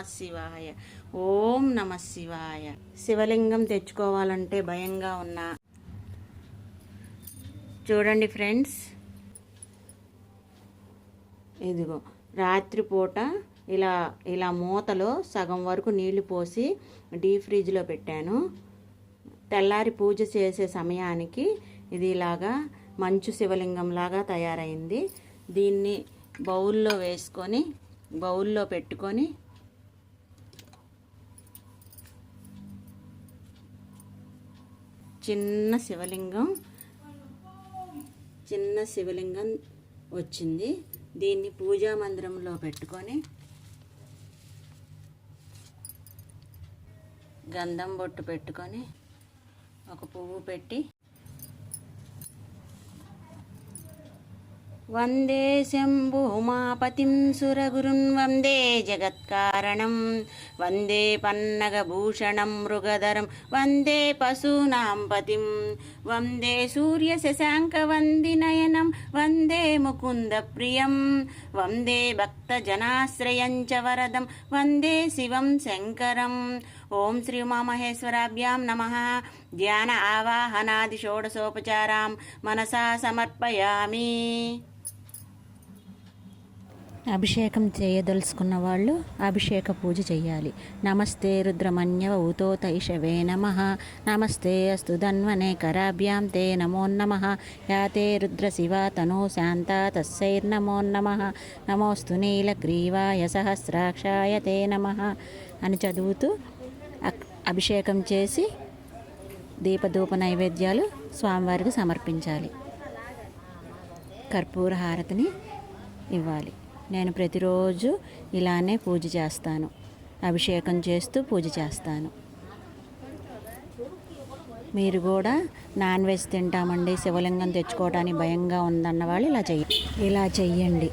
నమ శివాయ. ఓం నమ శివాయ. శివలింగం తెచ్చుకోవాలంటే భయంగా ఉన్నా. చూడండి ఫ్రెండ్స్. ఇదిగో రాత్రిపూట ఇలా ఇలా మూతలో సగం వరకు నీళ్ళు పోసి డీప్ ఫ్రిడ్జ్లో పెట్టాను. తెల్లారి పూజ చేసే సమయానికి ఇది ఇలాగా మంచు శివలింగంలాగా తయారైంది. దీన్ని బౌల్లో వేసుకొని బౌల్లో పెట్టుకొని చిన్న శివలింగం చిన్న శివలింగం వచ్చింది. దీన్ని పూజా మందిరంలో పెట్టుకొని గంధం బొట్టు పెట్టుకొని ఒక పువ్వు పెట్టి వందే శంభుమాపతిం సురగురున్ వందే జగత్కారణం. వందే పన్నగభూషణం మృగధరం. వందే పశూనాం పతిం వందే సూర్యశశాంకవందినయనం వందే ముకుంద ప్రియం. వందే భక్తజనాశ్రయం చ వరదం. వందే శివం శంకరం. ఓం శ్రీ ఉమామహేశ్వరాభ్యాం నమ. ధ్యాన ఆవాహనాది షోడశోపచారాం. మనసా సమర్పయామి. అభిషేకం చేయదలుచుకున్న వాళ్ళు అభిషేక పూజ చేయాలి నమస్తే రుద్రమన్యవ ఊతోతైషవే నమ. నమస్తే అస్తు ధన్వనే కరాభ్యాం తే నమో నమ. యాతే రుద్ర శివ తనో శాంత తస్సైర్నమో నమ. నమోస్తు నీలగ్రీవాయ సహస్రాక్షాయ తే నమ అని చదువుతూ అక్- అభిషేకం చేసి దీపధూప నైవేద్యాలు స్వామివారికి సమర్పించాలి. కర్పూర హారతిని ఇవ్వాలి. నేను ప్రతిరోజు ఇలానే పూజ చేస్తాను. అభిషేకం చేస్తూ పూజ చేస్తాను. మీరు కూడా నాన్ వెజ్ తింటామండి. శివలింగం తెచ్చుకోవడానికి భయంగా ఉందన్న వాళ్ళు ఇలా చెయ్యి ఇలా చెయ్యండి.